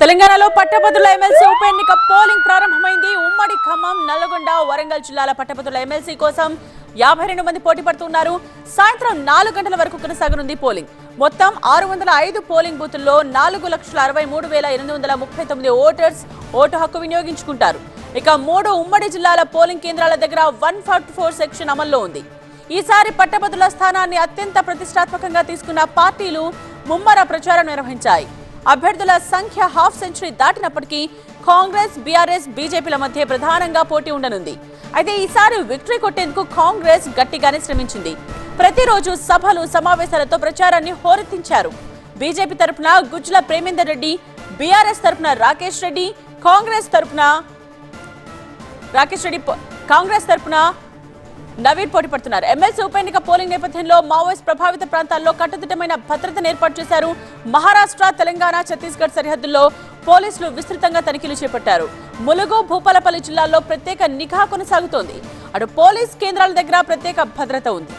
తెలంగాణలో పట్టభద్రుల ఎమ్మెల్సీ ఉప ఎన్నిక పోలింగ్ ప్రారంభమైంది. ఉమ్మడి ఖమ్మం నల్గొండ వరంగల్ జిల్లాల పట్టభద్రుల ఎమ్మెల్సీ కోసం యాభై రెండు మంది పోటీ పడుతున్నారు. సాయంత్రం నాలుగు గంటల వరకు కొనసాగనుంది పోలింగ్. మొత్తం ఆరు వందల ఐదు పోలింగ్ బూతుల్లో నాలుగు లక్షల అరవై మూడు వేల ఎనిమిది వందల ముప్పై తొమ్మిది ఓటర్స్ ఓటు హక్కు వినియోగించుకుంటారు. ఇక మూడు ఉమ్మడి జిల్లాల పోలింగ్ కేంద్రాల దగ్గర వన్ ఫార్టీ ఫోర్ సెక్షన్ అమల్లో ఉంది. ఈసారి పట్టభద్రుల స్థానాన్ని అత్యంత ప్రతిష్టాత్మకంగా తీసుకున్న పార్టీలు ముమ్మర ప్రచారం నిర్వహించాయి. అభ్యర్థుల సంఖ్య హాఫ్ సెంచరీ దాటినప్పటికీ కాంగ్రెస్ బీఆర్ఎస్ బీజేపీల మధ్య ప్రధానంగా పోటీ ఉండనుంది. అయితే ఈసారి విక్టరీ కొట్టేందుకు కాంగ్రెస్ గట్టిగానే శ్రమించింది. ప్రతిరోజు సభలు సమావేశాలతో ప్రచారాన్ని హోరెత్తించారు. బీజేపీ తరపున గుజ్జల ప్రేమేందర్ రెడ్డి బీఆర్ఎస్ తరపున రాకేష్ రెడ్డి కాంగ్రెస్ తరపున రాకేష్ రెడ్డి కాంగ్రెస్ తరపున నవీన్ పోటీ పడుతున్నారు ఎమ్మెల్సీ ఉప ఎన్నిక పోలింగ్ నేపథ్యంలో మావోయిస్ట్ ప్రభావిత ప్రాంతాల్లో కట్టుదిట్టమైన భద్రతను ఏర్పాటు చేశారు. మహారాష్ట్ర తెలంగాణ ఛత్తీస్గఢ్ సరిహద్దుల్లో పోలీసులు విస్తృతంగా తనిఖీలు చేపట్టారు. ములుగు భూపాలపల్లి జిల్లాల్లో ప్రత్యేక నిఘా కొనసాగుతోంది. అటు పోలీస్ కేంద్రాల దగ్గర ప్రత్యేక భద్రత ఉంది.